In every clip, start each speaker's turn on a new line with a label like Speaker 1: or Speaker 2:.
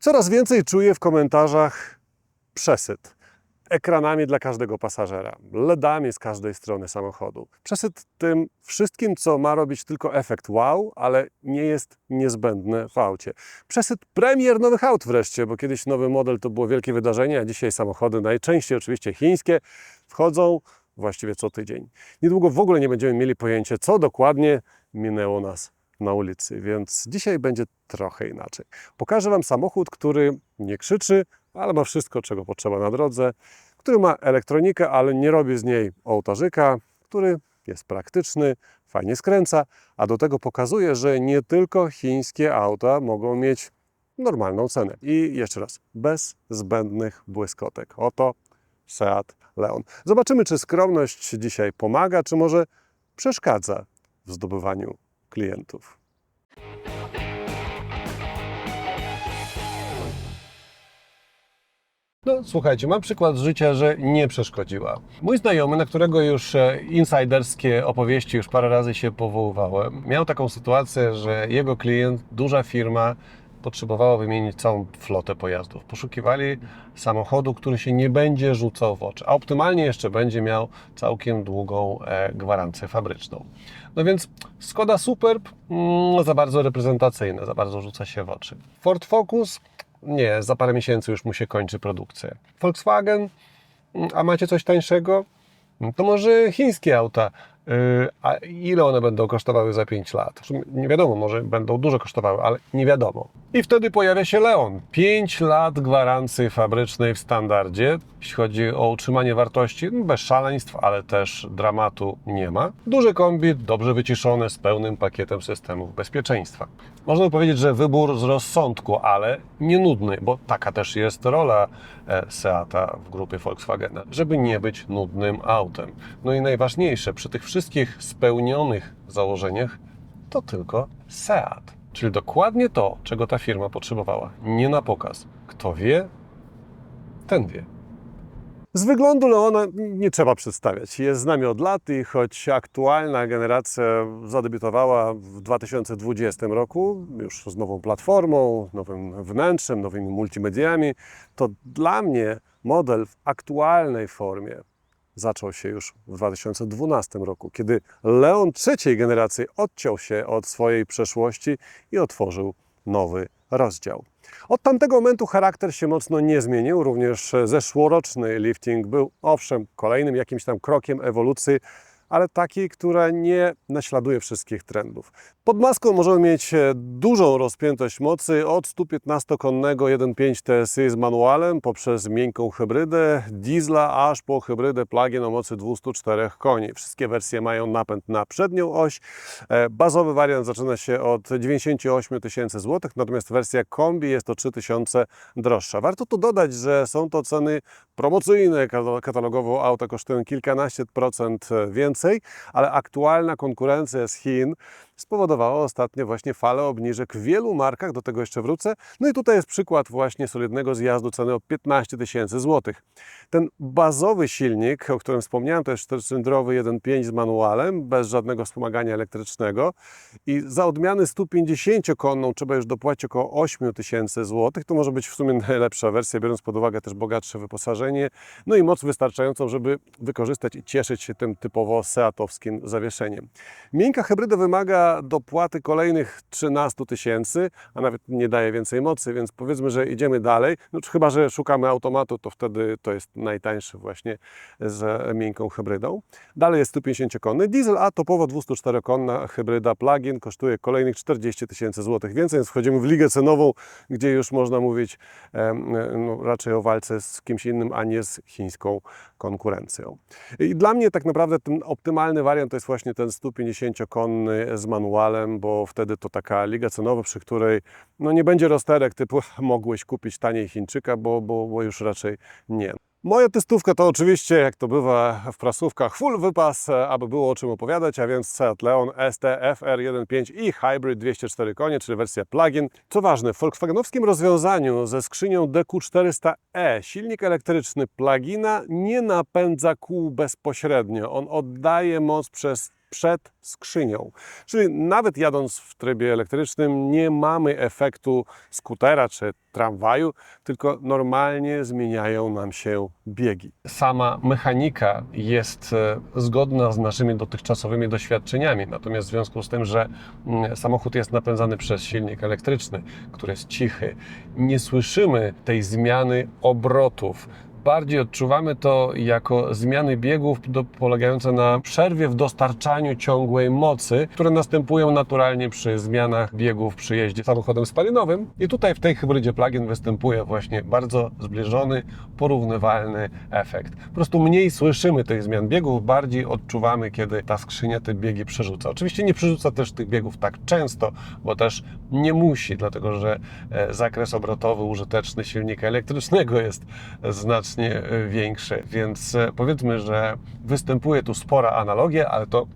Speaker 1: Coraz więcej czuję w komentarzach przesyt. Ekranami dla każdego pasażera, LEDami z każdej strony samochodu. Przesyt tym wszystkim, co ma robić tylko efekt wow, ale nie jest niezbędne w aucie. Przesyt premier nowych aut wreszcie, bo kiedyś nowy model to było wielkie wydarzenie, a dzisiaj samochody, najczęściej oczywiście chińskie, wchodzą właściwie co tydzień. Niedługo w ogóle nie będziemy mieli pojęcia, co dokładnie minęło nas na ulicy, więc dzisiaj będzie trochę inaczej. Pokażę Wam samochód, który nie krzyczy, ale ma wszystko, czego potrzeba na drodze, który ma elektronikę, ale nie robi z niej ołtarzyka, który jest praktyczny, fajnie skręca, a do tego pokazuje, że nie tylko chińskie auta mogą mieć normalną cenę. I jeszcze raz, bez zbędnych błyskotek. Oto Seat Leon. Zobaczymy, czy skromność dzisiaj pomaga, czy może przeszkadza w zdobywaniu klientów. No, słuchajcie, mam przykład życia, że nie przeszkodziła. Mój znajomy, na którego już e, insiderskie opowieści już parę razy się powoływałem, miał taką sytuację, że jego klient, duża firma, potrzebowała wymienić całą flotę pojazdów. Poszukiwali samochodu, który się nie będzie rzucał w oczy, a optymalnie jeszcze będzie miał całkiem długą e, gwarancję fabryczną. No więc Skoda Superb mm, za bardzo reprezentacyjne, za bardzo rzuca się w oczy. Ford Focus nie, za parę miesięcy już mu się kończy produkcja. Volkswagen, mm, a macie coś tańszego? No To może chińskie auta. Yy, A ile one będą kosztowały za 5 lat? Nie wiadomo, może będą dużo kosztowały, ale nie wiadomo. I wtedy pojawia się Leon. 5 lat gwarancji fabrycznej w standardzie. Jeśli chodzi o utrzymanie wartości, no bez szaleństw, ale też dramatu nie ma. Duże kombi, dobrze wyciszone, z pełnym pakietem systemów bezpieczeństwa. Można by powiedzieć, że wybór z rozsądku, ale nie nudny, bo taka też jest rola e, Seata w grupie Volkswagena, żeby nie być nudnym autem. No i najważniejsze, przy tych wszystkich spełnionych założeniach, to tylko Seat. Czyli dokładnie to, czego ta firma potrzebowała. Nie na pokaz. Kto wie, ten wie. Z wyglądu Leona nie trzeba przedstawiać. Jest z nami od lat i choć aktualna generacja zadebiutowała w 2020 roku, już z nową platformą, nowym wnętrzem, nowymi multimediami, to dla mnie model w aktualnej formie zaczął się już w 2012 roku, kiedy Leon trzeciej generacji odciął się od swojej przeszłości i otworzył nowy rozdział. Od tamtego momentu charakter się mocno nie zmienił, również zeszłoroczny lifting był owszem kolejnym jakimś tam krokiem ewolucji, ale taki, która nie naśladuje wszystkich trendów. Pod maską możemy mieć e, dużą rozpiętość mocy od 115-konnego 1.5 TSI z manualem poprzez miękką hybrydę diesla aż po hybrydę plug-in o mocy 204 koni. Wszystkie wersje mają napęd na przednią oś. E, Bazowy wariant zaczyna się od 98 tysięcy złotych, natomiast wersja kombi jest o 3 tysiące droższa. Warto tu dodać, że są to ceny promocyjne. Katal- Katalogowo auta kosztują kilkanaście procent więcej, ale aktualna konkurencja z Chin spowodowała ostatnio właśnie falę obniżek w wielu markach, do tego jeszcze wrócę. No i tutaj jest przykład właśnie solidnego zjazdu ceny o 15 tysięcy złotych. Ten bazowy silnik, o którym wspomniałem, to jest czterocylindrowy 1.5 z manualem, bez żadnego wspomagania elektrycznego i za odmianę 150-konną trzeba już dopłacić około 8 tysięcy złotych. To może być w sumie najlepsza wersja, biorąc pod uwagę też bogatsze wyposażenie, no i moc wystarczającą, żeby wykorzystać i cieszyć się tym typowo seatowskim zawieszeniem. Miękka hybryda wymaga dopłaty kolejnych 13 tysięcy, a nawet nie daje więcej mocy, więc powiedzmy, że idziemy dalej. No, chyba, że szukamy automatu, to wtedy to jest najtańszy właśnie z miękką hybrydą. Dalej jest 150-konny diesel, a topowo 204-konna hybryda plug-in kosztuje kolejnych 40 tysięcy złotych więcej, więc wchodzimy w ligę cenową, gdzie już można mówić no, raczej o walce z kimś innym, a nie z chińską konkurencją. I dla mnie tak naprawdę ten optymalny wariant to jest właśnie ten 150-konny z manualem, bo wtedy to taka liga cenowa, przy której no nie będzie rozterek typu mogłeś kupić taniej Chińczyka, bo, bo, bo już raczej nie. Moja testówka to oczywiście, jak to bywa w prasówkach, full wypas, aby było o czym opowiadać, a więc Seat Leon ST FR 1.5 i Hybrid 204 konie, czyli wersja plug-in. Co ważne, w Volkswagenowskim rozwiązaniu ze skrzynią DQ400e silnik elektryczny plugina nie napędza kół bezpośrednio. On oddaje moc przez przed skrzynią. Czyli nawet jadąc w trybie elektrycznym nie mamy efektu skutera czy tramwaju, tylko normalnie zmieniają nam się biegi. Sama mechanika jest e, zgodna z naszymi dotychczasowymi doświadczeniami, natomiast w związku z tym, że mm, samochód jest napędzany przez silnik elektryczny, który jest cichy, nie słyszymy tej zmiany obrotów bardziej odczuwamy to jako zmiany biegów do, polegające na przerwie w dostarczaniu ciągłej mocy, które następują naturalnie przy zmianach biegów przy jeździe samochodem spalinowym. I tutaj w tej hybrydzie plug-in występuje właśnie bardzo zbliżony, porównywalny efekt. Po prostu mniej słyszymy tych zmian biegów, bardziej odczuwamy, kiedy ta skrzynia te biegi przerzuca. Oczywiście nie przerzuca też tych biegów tak często, bo też nie musi, dlatego że e, zakres obrotowy użyteczny silnika elektrycznego jest znacznie e, większy, więc e, powiedzmy, że występuje tu spora analogia, ale to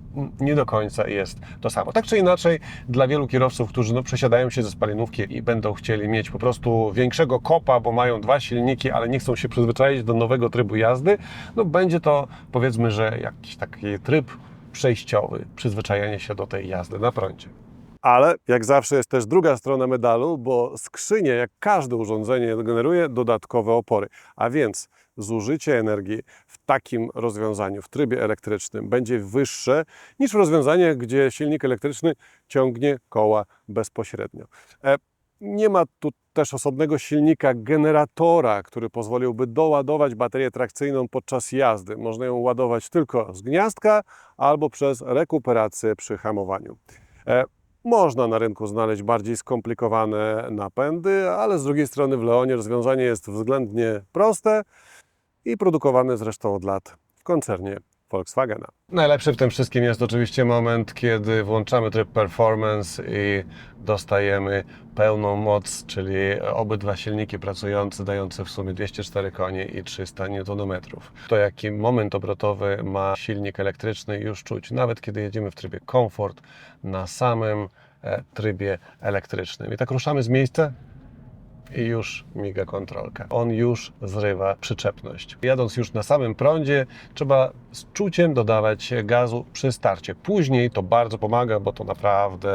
Speaker 1: nie do końca jest to samo. Tak czy inaczej, dla wielu kierowców, którzy no, przesiadają się ze spalinówki i będą chcieli mieć po prostu większego kopa, bo mają dwa silniki, ale nie chcą się przyzwyczaić do nowego trybu jazdy, no będzie to powiedzmy, że jakiś taki tryb przejściowy, przyzwyczajanie się do tej jazdy na prądzie. Ale jak zawsze jest też druga strona medalu, bo skrzynie, jak każde urządzenie, generuje dodatkowe opory. A więc zużycie energii w takim rozwiązaniu, w trybie elektrycznym, będzie wyższe niż w rozwiązaniach, gdzie silnik elektryczny ciągnie koła bezpośrednio. E, nie ma tu też osobnego silnika generatora, który pozwoliłby doładować baterię trakcyjną podczas jazdy. Można ją ładować tylko z gniazdka albo przez rekuperację przy hamowaniu. Można na rynku znaleźć bardziej skomplikowane napędy, ale z drugiej strony w Leonie rozwiązanie jest względnie proste i produkowane zresztą od lat w koncernie Volkswagena. Najlepszy w tym wszystkim jest oczywiście moment, kiedy włączamy tryb performance i dostajemy pełną moc, czyli obydwa silniki pracujące, dające w sumie 204 konie i 300 Nm. To jaki moment obrotowy ma silnik elektryczny już czuć, nawet kiedy jedziemy w trybie komfort na samym e, trybie elektrycznym. I tak ruszamy z miejsca, i już miga kontrolka. On już zrywa przyczepność. Jadąc już na samym prądzie, trzeba z czuciem dodawać gazu przy starcie. Później to bardzo pomaga, bo to naprawdę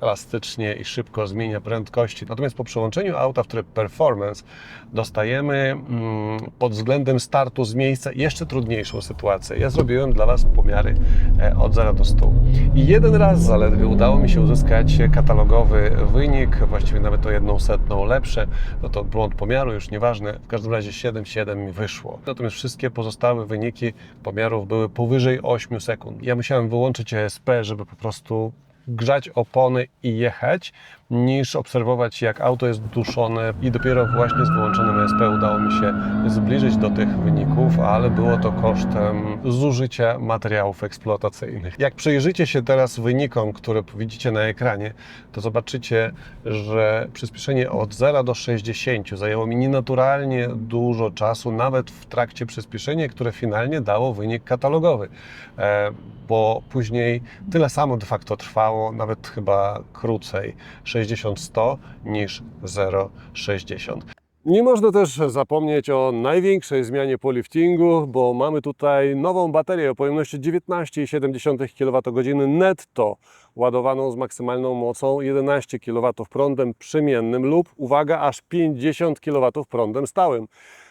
Speaker 1: elastycznie i szybko zmienia prędkości. Natomiast po przełączeniu auta w tryb performance dostajemy mm, pod względem startu z miejsca jeszcze trudniejszą sytuację. Ja zrobiłem dla Was pomiary e, od 0 do 100. I jeden raz zaledwie udało mi się uzyskać katalogowy wynik, właściwie nawet o jedną setną lepsze. No to błąd pomiaru, już nieważne. W każdym razie 7,7 mi wyszło. Natomiast wszystkie pozostałe wyniki pomiarów były powyżej 8 sekund. Ja musiałem wyłączyć ESP, żeby po prostu grzać opony i jechać, niż obserwować jak auto jest duszone i dopiero właśnie z wyłączonym ESP udało mi się zbliżyć do tych wyników, ale było to kosztem zużycia materiałów eksploatacyjnych. Jak przyjrzycie się teraz wynikom, które widzicie na ekranie, to zobaczycie, że przyspieszenie od 0 do 60 zajęło mi nienaturalnie dużo czasu, nawet w trakcie przyspieszenia, które finalnie dało wynik katalogowy, E, bo później tyle samo de facto trwało, nawet chyba krócej, 60-100 niż 0-60. Nie można też zapomnieć o największej zmianie po liftingu, bo mamy tutaj nową baterię o pojemności 19,7 kWh netto, ładowaną z maksymalną mocą 11 kW prądem przemiennym lub, uwaga, aż 50 kW prądem stałym.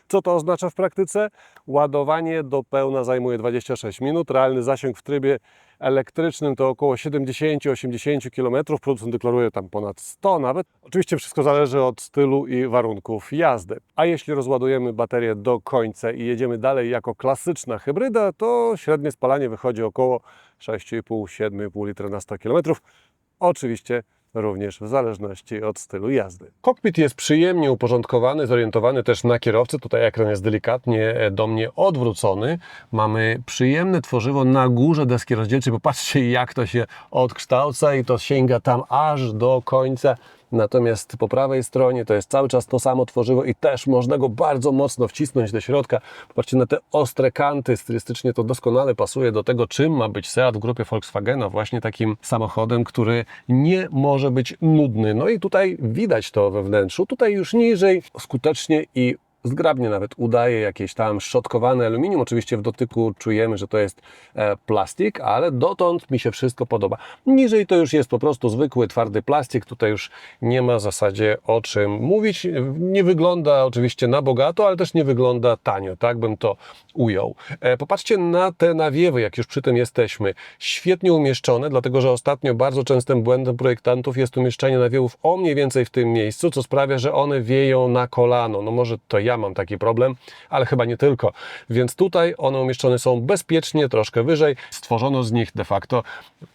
Speaker 1: Co to oznacza w praktyce? Ładowanie do pełna zajmuje 26 minut, realny zasięg w trybie elektrycznym to około 70-80 km, producent deklaruje tam ponad 100 nawet. Oczywiście wszystko zależy od stylu i warunków jazdy. A jeśli rozładujemy baterię do końca i jedziemy dalej jako klasyczna hybryda, to średnie spalanie wychodzi około 6,5-7,5 litra na 100 km. Oczywiście również w zależności od stylu jazdy. Kokpit jest przyjemnie uporządkowany, zorientowany też na kierowcę. Tutaj ekran jest delikatnie e, do mnie odwrócony. Mamy przyjemne tworzywo na górze deski rozdzielczej. Popatrzcie jak to się odkształca i to sięga tam aż do końca. Natomiast po prawej stronie to jest cały czas to samo tworzywo i też można go bardzo mocno wcisnąć do środka. Popatrzcie na te ostre kanty, stylistycznie to doskonale pasuje do tego, czym ma być Seat w grupie Volkswagena, właśnie takim samochodem, który nie może być nudny. No i tutaj widać to we wnętrzu, tutaj już niżej skutecznie i zgrabnie nawet udaje jakieś tam szczotkowane aluminium. Oczywiście w dotyku czujemy, że to jest e, plastik, ale dotąd mi się wszystko podoba. Niżej to już jest po prostu zwykły, twardy plastik. Tutaj już nie ma w zasadzie o czym mówić. Nie wygląda oczywiście na bogato, ale też nie wygląda tanio, tak bym to ujął. E, popatrzcie na te nawiewy, jak już przy tym jesteśmy. Świetnie umieszczone, dlatego że ostatnio bardzo częstym błędem projektantów jest umieszczenie nawiewów o mniej więcej w tym miejscu, co sprawia, że one wieją na kolano. No może to ja mam taki problem, ale chyba nie tylko. Więc tutaj one umieszczone są bezpiecznie, troszkę wyżej. Stworzono z nich de facto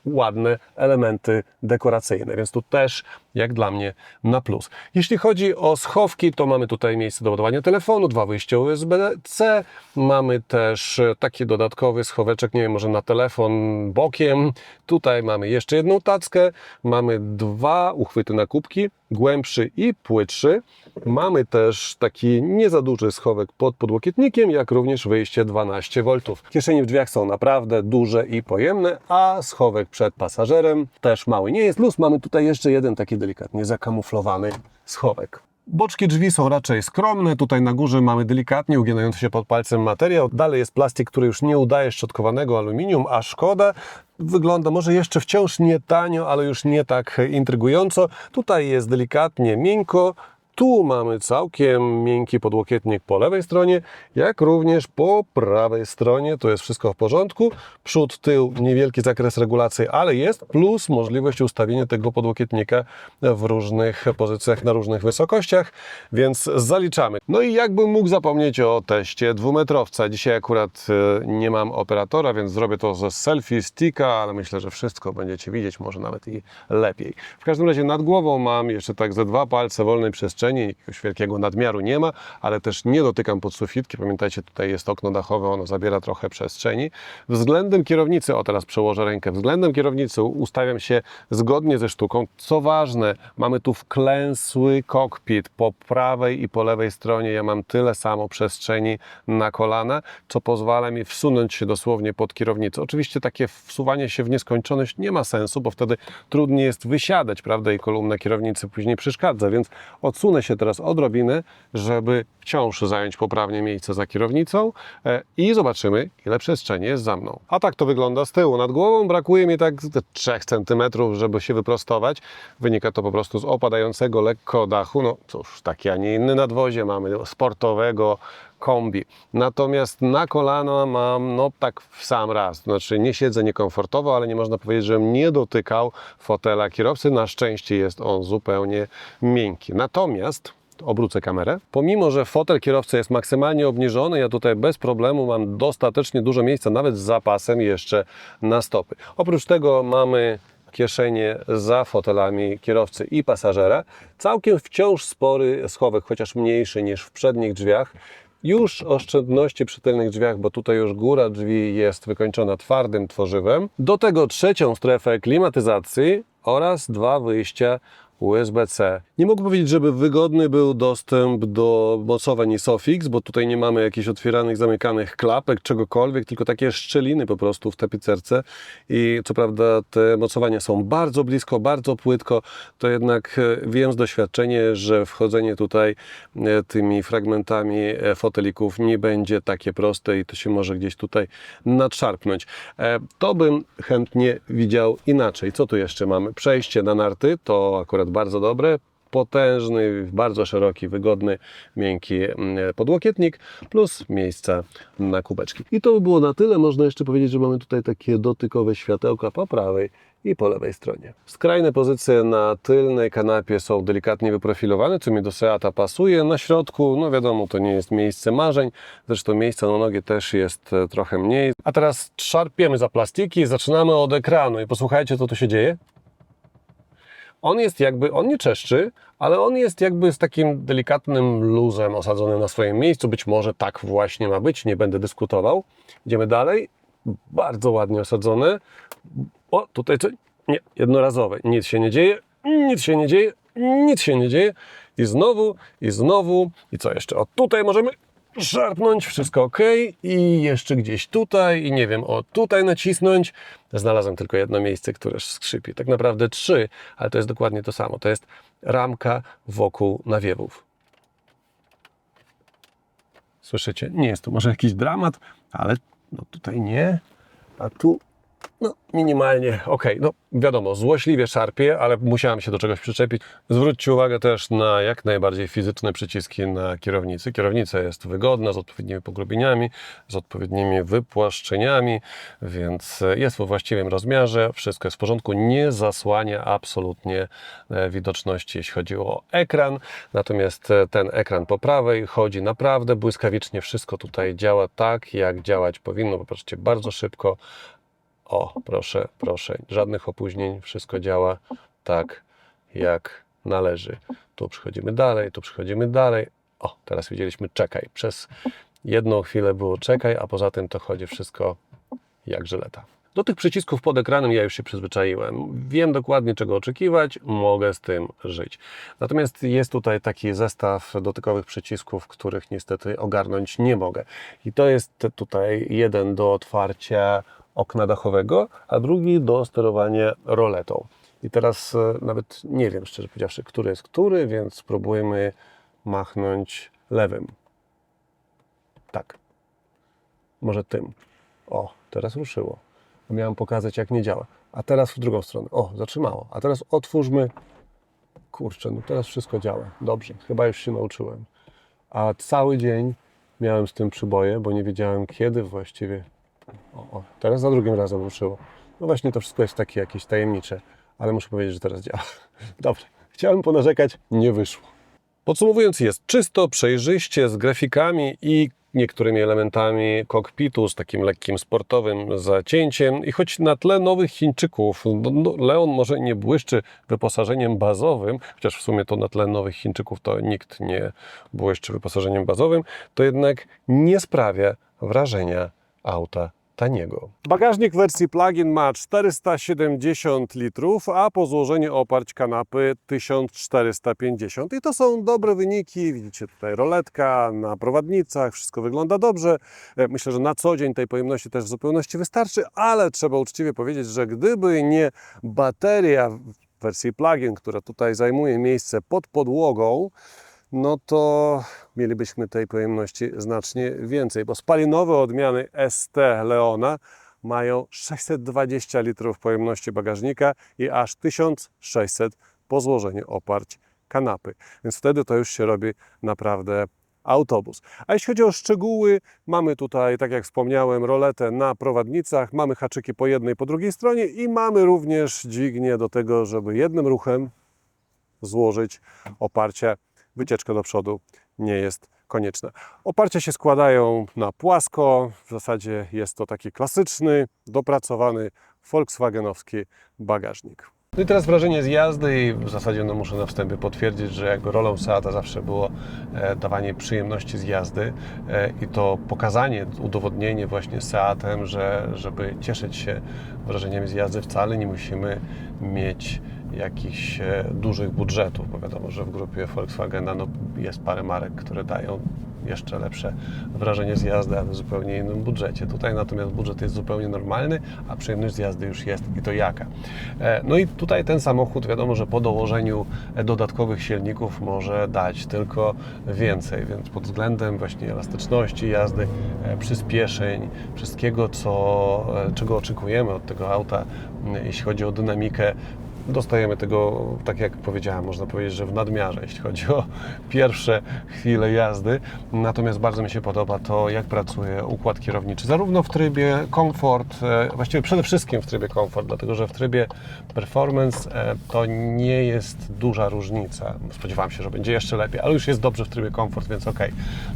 Speaker 1: ładne elementy dekoracyjne, więc tu też jak dla mnie na plus. Jeśli chodzi o schowki, to mamy tutaj miejsce do ładowania telefonu, dwa wyjścia USB-C, mamy też taki dodatkowy schoweczek, nie wiem, może na telefon bokiem. Tutaj mamy jeszcze jedną tackę, mamy dwa uchwyty na kubki, głębszy i płytszy. Mamy też taki nie za duży schowek pod podłokietnikiem, jak również wyjście 12 V. Kieszenie w drzwiach są naprawdę duże i pojemne, a schowek przed pasażerem też mały. Nie jest luz, mamy tutaj jeszcze jeden taki delikatnie zakamuflowany schowek. Boczki drzwi są raczej skromne. Tutaj na górze mamy delikatnie uginający się pod palcem materiał. Dalej jest plastik, który już nie udaje szczotkowanego aluminium, a szkoda. Wygląda może jeszcze wciąż nie tanio, ale już nie tak intrygująco. Tutaj jest delikatnie miękko. Tu mamy całkiem miękki podłokietnik po lewej stronie, jak również po prawej stronie. To jest wszystko w porządku. Przód, tył, niewielki zakres regulacji, ale jest, plus możliwość ustawienia tego podłokietnika w różnych pozycjach, na różnych wysokościach, więc zaliczamy. No i jakbym mógł zapomnieć o teście dwumetrowca. Dzisiaj akurat e, nie mam operatora, więc zrobię to ze selfie sticka, ale myślę, że wszystko będziecie widzieć, może nawet i lepiej. W każdym razie nad głową mam jeszcze tak ze dwa palce wolnej przestrzeni, jakiegoś wielkiego nadmiaru nie ma, ale też nie dotykam podsufitki. Pamiętajcie, tutaj jest okno dachowe, ono zabiera trochę przestrzeni. Względem kierownicy, o teraz przełożę rękę, względem kierownicy ustawiam się zgodnie ze sztuką. Co ważne, mamy tu wklęsły kokpit po prawej i po lewej stronie. Ja mam tyle samo przestrzeni na kolana, co pozwala mi wsunąć się dosłownie pod kierownicę. Oczywiście takie wsuwanie się w nieskończoność nie ma sensu, bo wtedy trudniej jest wysiadać, prawda, i kolumna kierownicy później przeszkadza, więc odsunę się teraz odrobinę, żeby wciąż zająć poprawnie miejsce za kierownicą e, i zobaczymy, ile przestrzeni jest za mną. A tak to wygląda z tyłu. Nad głową brakuje mi tak 3 cm, żeby się wyprostować. Wynika to po prostu z opadającego lekko dachu. No cóż, taki, a nie inny nadwozie mamy sportowego, kombi. Natomiast na kolana mam no tak w sam raz. Znaczy nie siedzę niekomfortowo, ale nie można powiedzieć, żebym nie dotykał fotela kierowcy. Na szczęście jest on zupełnie miękki. Natomiast obrócę kamerę. Pomimo, że fotel kierowcy jest maksymalnie obniżony, ja tutaj bez problemu mam dostatecznie dużo miejsca, nawet z zapasem jeszcze na stopy. Oprócz tego mamy kieszenie za fotelami kierowcy i pasażera. Całkiem wciąż spory schowek, chociaż mniejszy niż w przednich drzwiach. Już oszczędności przy tylnych drzwiach, bo tutaj już góra drzwi jest wykończona twardym tworzywem. Do tego trzecią strefę klimatyzacji oraz dwa wyjścia USB-C. Nie mogę powiedzieć, żeby wygodny był dostęp do mocowań Isofix, bo tutaj nie mamy jakichś otwieranych, zamykanych klapek, czegokolwiek, tylko takie szczeliny po prostu w tapicerce i co prawda te mocowania są bardzo blisko, bardzo płytko, to jednak e, wiem z doświadczenia, że wchodzenie tutaj e, tymi fragmentami e, fotelików nie będzie takie proste i to się może gdzieś tutaj nadszarpnąć. To bym chętnie widział inaczej. Co tu jeszcze mamy? Przejście na narty, to akurat bardzo dobre. Potężny, bardzo szeroki, wygodny, miękki mm, podłokietnik plus miejsca na kubeczki. I to by było na tyle. Można jeszcze powiedzieć, że mamy tutaj takie dotykowe światełka po prawej i po lewej stronie. Skrajne pozycje na tylnej kanapie są delikatnie wyprofilowane, co mi do Seata pasuje. Na środku, no wiadomo, to nie jest miejsce marzeń, zresztą miejsca na nogie też jest e, trochę mniej. A teraz szarpiemy za plastiki, zaczynamy od ekranu i posłuchajcie, co tu się dzieje on jest jakby, on nie czeszczy, ale on jest jakby z takim delikatnym luzem osadzony na swoim miejscu. Być może tak właśnie ma być, nie będę dyskutował. Idziemy dalej. Bardzo ładnie osadzone. O, tutaj coś, nie, jednorazowe. Nic się nie dzieje, nic się nie dzieje, nic się nie dzieje. I znowu, i znowu, i co jeszcze? O, tutaj możemy szarpnąć, wszystko ok i jeszcze gdzieś tutaj i nie wiem, o tutaj nacisnąć. Znalazłem tylko jedno miejsce, które skrzypi. Tak naprawdę trzy, ale to jest dokładnie to samo. To jest ramka wokół nawiewów. Słyszycie? Nie jest to może jakiś dramat, ale no tutaj nie, a tu no minimalnie, okej, no wiadomo, złośliwie szarpie, ale musiałem się do czegoś przyczepić. Zwróćcie uwagę też na jak najbardziej fizyczne przyciski na kierownicy. Kierownica jest wygodna, z odpowiednimi pogrubieniami, z odpowiednimi wypłaszczeniami, więc jest we właściwym rozmiarze, wszystko jest w porządku, nie zasłania absolutnie e, widoczności, jeśli chodzi o ekran. Natomiast e, ten ekran po prawej chodzi naprawdę błyskawicznie, wszystko tutaj działa tak, jak działać powinno. Popatrzcie, bardzo szybko, o, proszę, proszę, żadnych opóźnień, wszystko działa tak, jak należy. Tu przechodzimy dalej, tu przechodzimy dalej. O, teraz widzieliśmy czekaj. Przez jedną chwilę było czekaj, a poza tym to chodzi wszystko jak żyleta. Do tych przycisków pod ekranem ja już się przyzwyczaiłem. Wiem dokładnie czego oczekiwać, mogę z tym żyć. Natomiast jest tutaj taki zestaw dotykowych przycisków, których niestety ogarnąć nie mogę. I to jest tutaj jeden do otwarcia okna dachowego, a drugi do sterowania roletą. I teraz e, nawet nie wiem, szczerze powiedziawszy, który jest który, więc spróbujmy machnąć lewym. Tak. Może tym. O, teraz ruszyło. Miałem pokazać, jak nie działa. A teraz w drugą stronę. O, zatrzymało. A teraz otwórzmy. Kurczę, no teraz wszystko działa. Dobrze, chyba już się nauczyłem. A cały dzień miałem z tym przyboje, bo nie wiedziałem, kiedy właściwie o, o, teraz za drugim razem ruszyło. No właśnie to wszystko jest takie jakieś tajemnicze, ale muszę powiedzieć, że teraz działa. Dobrze, chciałem ponarzekać, nie wyszło. Podsumowując, jest czysto, przejrzyście, z grafikami i niektórymi elementami kokpitu, z takim lekkim sportowym zacięciem. I choć na tle nowych Chińczyków no, no, Leon może nie błyszczy wyposażeniem bazowym, chociaż w sumie to na tle nowych Chińczyków to nikt nie błyszczy wyposażeniem bazowym, to jednak nie sprawia wrażenia auta taniego. Bagażnik wersji plug-in ma 470 litrów, a po złożeniu oparć kanapy 1450. I to są dobre wyniki. Widzicie tutaj roletka na prowadnicach, wszystko wygląda dobrze. E, Myślę, że na co dzień tej pojemności też w zupełności wystarczy, ale trzeba uczciwie powiedzieć, że gdyby nie bateria w wersji plug-in, która tutaj zajmuje miejsce pod podłogą, no to mielibyśmy tej pojemności znacznie więcej, bo spalinowe odmiany ST Leona mają 620 litrów pojemności bagażnika i aż 1600 po złożeniu oparć kanapy. Więc wtedy to już się robi naprawdę autobus. A jeśli chodzi o szczegóły, mamy tutaj, tak jak wspomniałem, roletę na prowadnicach, mamy haczyki po jednej, po drugiej stronie i mamy również dźwignię do tego, żeby jednym ruchem złożyć oparcie wycieczka do przodu nie jest konieczna. Oparcia się składają na płasko, w zasadzie jest to taki klasyczny, dopracowany volkswagenowski bagażnik. No i teraz wrażenie z jazdy i w zasadzie no muszę na wstępie potwierdzić, że jakby rolą Seata zawsze było e, dawanie przyjemności z jazdy e, i to pokazanie, udowodnienie właśnie Seatem, że żeby cieszyć się wrażeniami z jazdy wcale nie musimy mieć jakichś e, dużych budżetów, bo wiadomo, że w grupie Volkswagena no, jest parę marek, które dają jeszcze lepsze wrażenie z jazdy, ale w zupełnie innym budżecie. Tutaj natomiast budżet jest zupełnie normalny, a przyjemność z jazdy już jest i to jaka. E, No i tutaj ten samochód wiadomo, że po dołożeniu dodatkowych silników może dać tylko więcej, więc pod względem właśnie elastyczności jazdy, e, przyspieszeń, wszystkiego, co, e, czego oczekujemy od tego auta, jeśli chodzi o dynamikę, dostajemy tego, tak jak powiedziałem, można powiedzieć, że w nadmiarze, jeśli chodzi o pierwsze chwile jazdy. Natomiast bardzo mi się podoba to, jak pracuje układ kierowniczy, zarówno w trybie komfort, e, właściwie przede wszystkim w trybie komfort, dlatego że w trybie performance e, to nie jest duża różnica. Spodziewałem się, że będzie jeszcze lepiej, ale już jest dobrze w trybie komfort, więc ok.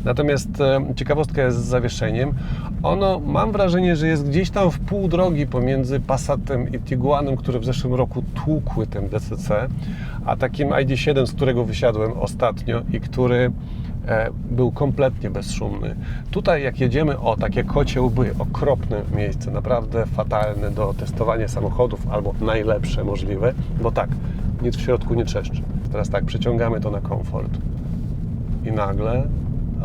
Speaker 1: Natomiast e, ciekawostka jest z zawieszeniem. Ono, mam wrażenie, że jest gdzieś tam w pół drogi pomiędzy Passatem i Tiguanem, które w zeszłym roku tłukły tym DCC, a takim ID7, z którego wysiadłem ostatnio i który e, był kompletnie bezszumny. Tutaj jak jedziemy, o takie kocie łby, okropne miejsce, naprawdę fatalne do testowania samochodów, albo najlepsze możliwe, bo tak, nic w środku nie trzeszczy. Teraz tak, przeciągamy to na komfort i nagle,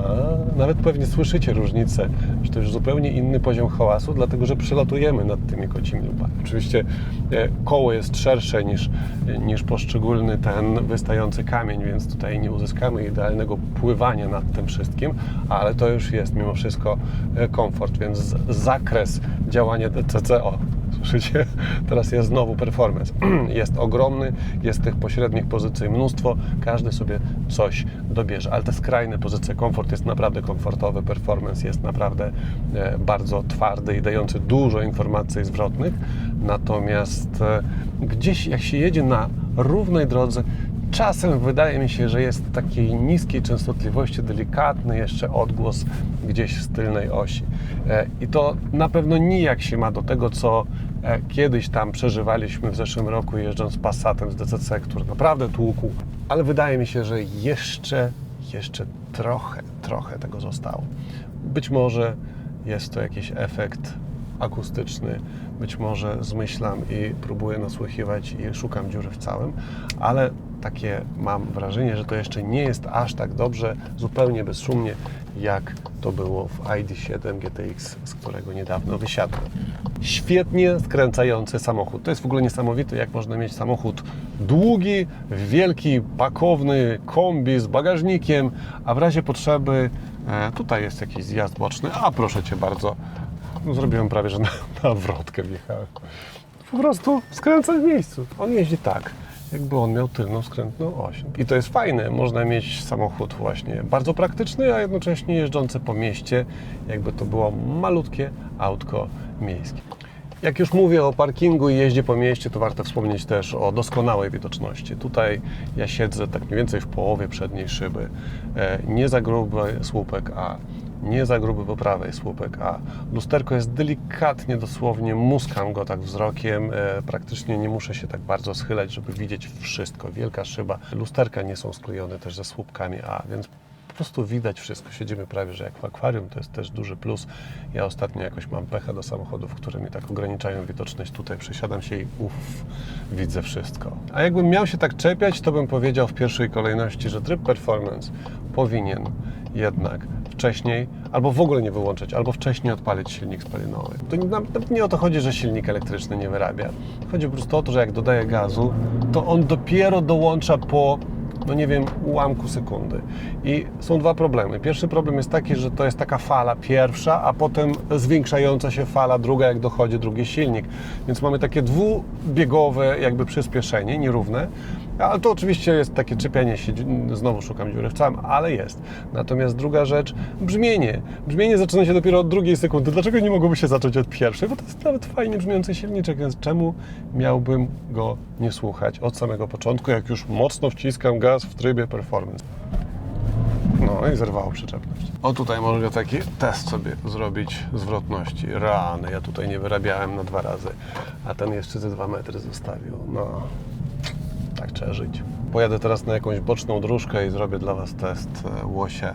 Speaker 1: A, nawet pewnie słyszycie różnicę, że to już zupełnie inny poziom hałasu, dlatego że przelatujemy nad tymi kocimi lubami. Oczywiście e, koło jest szersze niż, niż poszczególny ten wystający kamień, więc tutaj nie uzyskamy idealnego pływania nad tym wszystkim, ale to już jest mimo wszystko e, komfort, więc zakres działania DCC, o, słyszycie? Teraz jest znowu performance. Jest ogromny, jest tych pośrednich pozycji mnóstwo, każdy sobie coś dobierze, ale te skrajne pozycje, komfort jest naprawdę komfortowy, performance jest naprawdę e, bardzo twardy i dający dużo informacji zwrotnych, natomiast e, gdzieś jak się jedzie na równej drodze, Czasem wydaje mi się, że jest takiej niskiej częstotliwości delikatny jeszcze odgłos gdzieś z tylnej osi. E, I to na pewno nijak się ma do tego, co kiedyś tam przeżywaliśmy w zeszłym roku jeżdżąc Passatem z DCC, który naprawdę tłukł, ale wydaje mi się, że jeszcze, jeszcze trochę, trochę tego zostało. Być może jest to jakiś efekt akustyczny. Być może zmyślam i próbuję nasłuchiwać i szukam dziury w całym, ale takie mam wrażenie, że to jeszcze nie jest aż tak dobrze, zupełnie bezszumnie, jak to było w ID7 GTX, z którego niedawno wysiadłem. Świetnie skręcający samochód. To jest w ogóle niesamowite, jak można mieć samochód długi, wielki, pakowny, kombi z bagażnikiem, a w razie potrzeby e, tutaj jest jakiś zjazd boczny, a proszę Cię bardzo, no, zrobiłem prawie, że na, na wrotkę wjechałem. Po prostu skręca w miejscu. On jeździ tak, jakby on miał tylną skrętną oś. I to jest fajne. Można mieć samochód właśnie bardzo praktyczny, a jednocześnie jeżdżący po mieście, jakby to było malutkie autko miejskie. Jak już mówię o parkingu i jeździe po mieście, to warto wspomnieć też o doskonałej widoczności. Tutaj ja siedzę tak mniej więcej w połowie przedniej szyby. E, Nie za gruby słupek A, nie za gruby po prawej słupek A. Lusterko jest delikatnie, dosłownie muskam go tak wzrokiem. E, Praktycznie nie muszę się tak bardzo schylać, żeby widzieć wszystko. Wielka szyba. Lusterka nie są sklejone też ze słupkami A, więc po prostu widać wszystko. Siedzimy prawie, że jak w akwarium, to jest też duży plus. Ja ostatnio jakoś mam pecha do samochodów, które mi tak ograniczają widoczność. Tutaj przesiadam się i uff, widzę wszystko. A jakbym miał się tak czepiać, to bym powiedział w pierwszej kolejności, że tryb performance powinien jednak wcześniej, albo w ogóle nie wyłączać, albo wcześniej odpalić silnik spalinowy. To nawet nie o to chodzi, że silnik elektryczny nie wyrabia. Chodzi po prostu o to, że jak dodaje gazu, to on dopiero dołącza po no nie wiem, ułamku sekundy. I są dwa problemy. Pierwszy problem jest taki, że to jest taka fala pierwsza, a potem zwiększająca się fala druga, jak dochodzi drugi silnik. Więc mamy takie dwubiegowe jakby przyspieszenie, nierówne. Ale to oczywiście jest takie czepianie się, znowu szukam dziury w całym, ale jest. Natomiast druga rzecz, brzmienie. Brzmienie zaczyna się dopiero od drugiej sekundy. Dlaczego nie mogłoby się zacząć od pierwszej? Bo to jest nawet fajnie brzmiący silniczek, więc czemu miałbym go nie słuchać od samego początku, jak już mocno wciskam gaz w trybie performance? No i zerwało przyczepność. O tutaj mogę taki test sobie zrobić zwrotności. Rany, ja tutaj nie wyrabiałem na dwa razy, a ten jeszcze ze dwa metry zostawił. No, tak trzeba żyć. Pojadę teraz na jakąś boczną dróżkę i zrobię dla Was test e, łosia,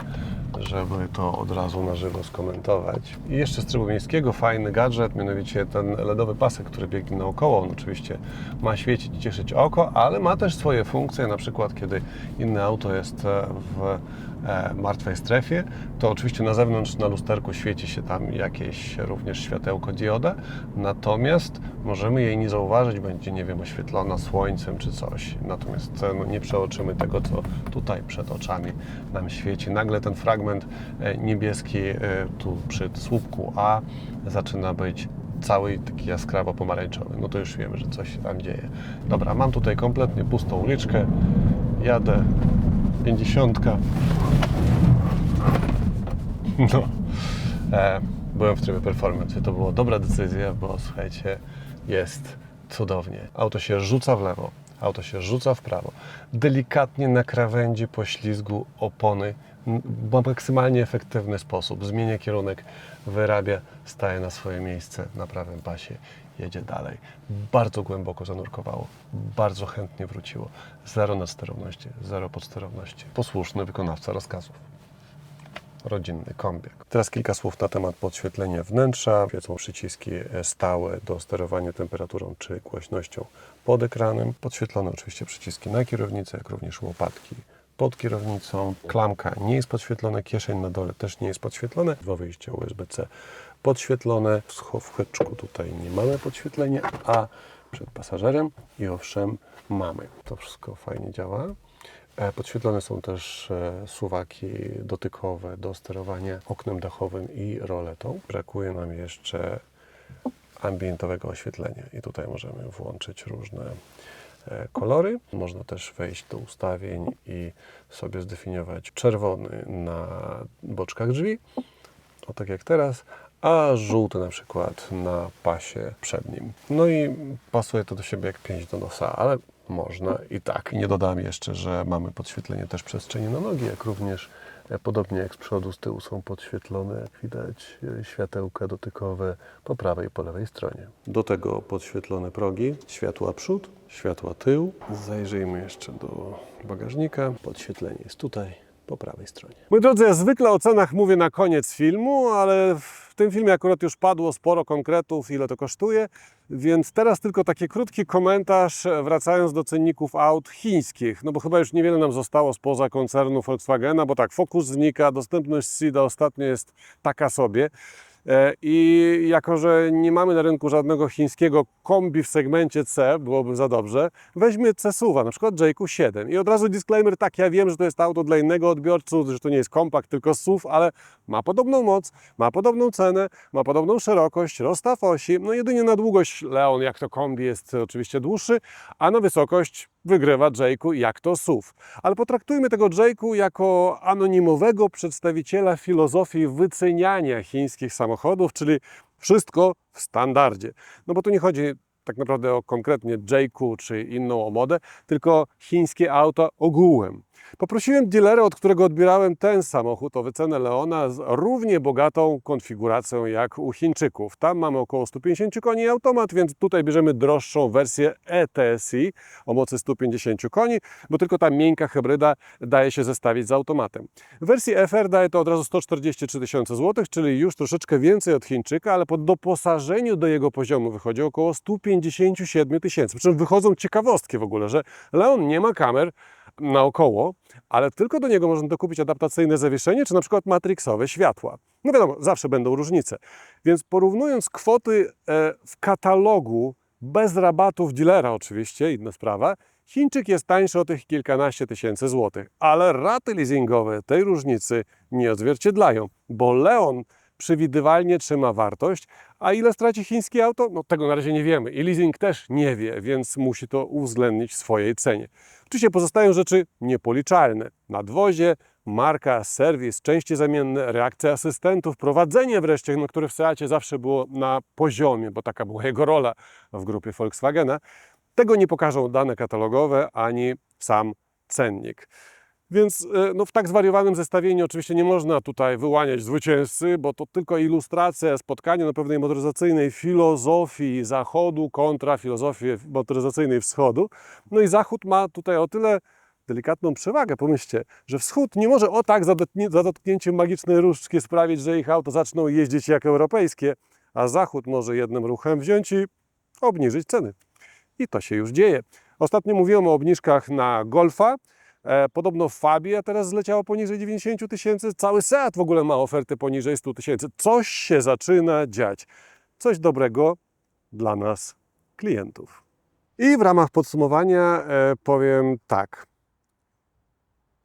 Speaker 1: żeby to od razu na żywo skomentować. I jeszcze z trybu miejskiego fajny gadżet, mianowicie ten LEDowy pasek, który biegnie naokoło. On oczywiście ma świecić i cieszyć oko, ale ma też swoje funkcje, na przykład kiedy inne auto jest e, w martwej strefie, to oczywiście na zewnątrz na lusterku świeci się tam jakieś również światełko dioda, natomiast możemy jej nie zauważyć, będzie, nie wiem, oświetlona słońcem czy coś. Natomiast e, no, nie przeoczymy tego, co tutaj przed oczami nam świeci. Nagle ten fragment e, niebieski e, tu przy słupku A zaczyna być cały taki jaskrawo pomarańczowy. No to już wiemy, że coś się tam dzieje. Dobra, mam tutaj kompletnie pustą uliczkę. Jadę 50. No. E, byłem w trybie performance. To była dobra decyzja, bo słuchajcie, jest cudownie. Auto się rzuca w lewo, auto się rzuca w prawo. Delikatnie na krawędzi poślizgu opony w maksymalnie efektywny sposób. Zmienia kierunek, wyrabia, staje na swoje miejsce na prawym pasie, jedzie dalej. Bardzo głęboko zanurkowało, bardzo chętnie wróciło. Zero na sterowności, zero podsterowności. Posłuszny wykonawca rozkazów rodzinny kombiak. Teraz kilka słów na temat podświetlenia wnętrza. Świecą przyciski stałe do sterowania temperaturą czy głośnością pod ekranem. Podświetlone oczywiście przyciski na kierownicy, jak również łopatki pod kierownicą. Klamka nie jest podświetlona, kieszeń na dole też nie jest podświetlone. Dwa wyjścia USB-C podświetlone. W schoweczku tutaj nie mamy podświetlenia, a przed pasażerem i owszem mamy. To wszystko fajnie działa. E, Podświetlone są też e, suwaki dotykowe do sterowania oknem dachowym i roletą. Brakuje nam jeszcze ambientowego oświetlenia i tutaj możemy włączyć różne kolory. Można też wejść do ustawień i sobie zdefiniować czerwony na boczkach drzwi, o tak jak teraz, a żółty na przykład na pasie przednim. No i pasuje to do siebie jak pięć do nosa, ale można i tak. Nie dodam jeszcze, że mamy podświetlenie też przestrzeni na nogi, jak również podobnie jak z przodu, z tyłu są podświetlone, jak widać, światełka dotykowe po prawej i po lewej stronie. Do tego podświetlone progi, światła przód, światła tył. Zajrzyjmy jeszcze do bagażnika. Podświetlenie jest tutaj po prawej stronie. Moi drodzy, ja zwykle o cenach mówię na koniec filmu, ale tym filmie akurat już padło sporo konkretów, ile to kosztuje, więc teraz tylko taki krótki komentarz, e, wracając do cenników aut chińskich, no bo chyba już niewiele nam zostało spoza koncernu Volkswagena, bo tak, Focus znika, dostępność SIDA ostatnio jest taka sobie. E, I jako, że nie mamy na rynku żadnego chińskiego kombi w segmencie C, byłoby za dobrze, weźmy C-SUV, na przykład JQ7. I od razu disclaimer, tak, ja wiem, że to jest auto dla innego odbiorcy, że to nie jest kompakt, tylko SUV, ale ma podobną moc, ma podobną cenę, ma podobną szerokość, rozstaw osi, no jedynie na długość Leon, jak to kombi, jest oczywiście dłuższy, a na wysokość wygrywa Jayku jak to SUV. Ale potraktujmy tego Jayku jako anonimowego przedstawiciela filozofii wyceniania chińskich samochodów, czyli wszystko w standardzie. No bo tu nie chodzi tak naprawdę o konkretnie Jayku czy inną omodę, tylko chińskie auto ogółem. Poprosiłem dealera, od którego odbierałem ten samochód o wycenę Leona z równie bogatą konfiguracją jak u Chińczyków. Tam mamy około 150 koni automat, więc tutaj bierzemy droższą wersję ETSI o mocy 150 koni, bo tylko ta miękka hybryda daje się zestawić z automatem. W wersji FR daje to od razu 143 tysiące złotych, czyli już troszeczkę więcej od Chińczyka, ale po doposażeniu do jego poziomu wychodzi około 157 tysięcy. Przy czym wychodzą ciekawostki w ogóle, że Leon nie ma kamer, naokoło, ale tylko do niego można dokupić adaptacyjne zawieszenie, czy na przykład matrixowe światła. No wiadomo, zawsze będą różnice. Więc porównując kwoty e, w katalogu, bez rabatów dealera oczywiście, inna sprawa, Chińczyk jest tańszy o tych kilkanaście tysięcy złotych, ale raty leasingowe tej różnicy nie odzwierciedlają, bo Leon przewidywalnie trzyma wartość, a ile straci chińskie auto? No tego na razie nie wiemy i leasing też nie wie, więc musi to uwzględnić w swojej cenie. Oczywiście pozostają rzeczy niepoliczalne. Nadwozie, marka, serwis, części zamienne, reakcja asystentów, prowadzenie wreszcie, no, które w Seacie zawsze było na poziomie, bo taka była jego rola w grupie Volkswagena. Tego nie pokażą dane katalogowe ani sam cennik. Więc e, no, w tak zwariowanym zestawieniu oczywiście nie można tutaj wyłaniać zwycięzcy, bo to tylko ilustracja spotkania na pewnej motoryzacyjnej filozofii Zachodu kontra filozofii motoryzacyjnej Wschodu. No i Zachód ma tutaj o tyle delikatną przewagę, pomyślcie, że Wschód nie może o tak za dotknię- za dotknięciem magicznej różdżki sprawić, że ich auto zaczną jeździć jak europejskie, a Zachód może jednym ruchem wziąć i obniżyć ceny. I to się już dzieje. Ostatnio mówiłem o obniżkach na Golfa. E, podobno w Fabie, a teraz zleciało poniżej 90 tysięcy. Cały Seat w ogóle ma oferty poniżej 100 tysięcy. Coś się zaczyna dziać. Coś dobrego dla nas, klientów. I w ramach podsumowania e, powiem tak.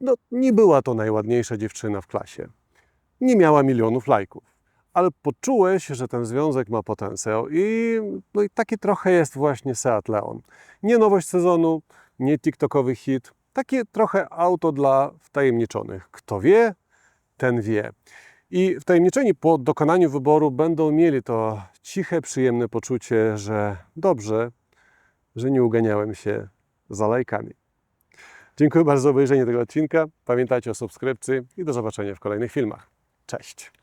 Speaker 1: No, nie była to najładniejsza dziewczyna w klasie. Nie miała milionów lajków. Ale poczułeś, że ten związek ma potencjał i, no i taki trochę jest właśnie Seat Leon. Nie nowość sezonu, nie TikTokowy hit, takie trochę auto dla wtajemniczonych. Kto wie, ten wie. I wtajemniczeni po dokonaniu wyboru będą mieli to ciche, przyjemne poczucie, że dobrze, że nie uganiałem się za lajkami. Dziękuję bardzo za obejrzenie tego odcinka. Pamiętajcie o subskrypcji i do zobaczenia w kolejnych filmach. Cześć!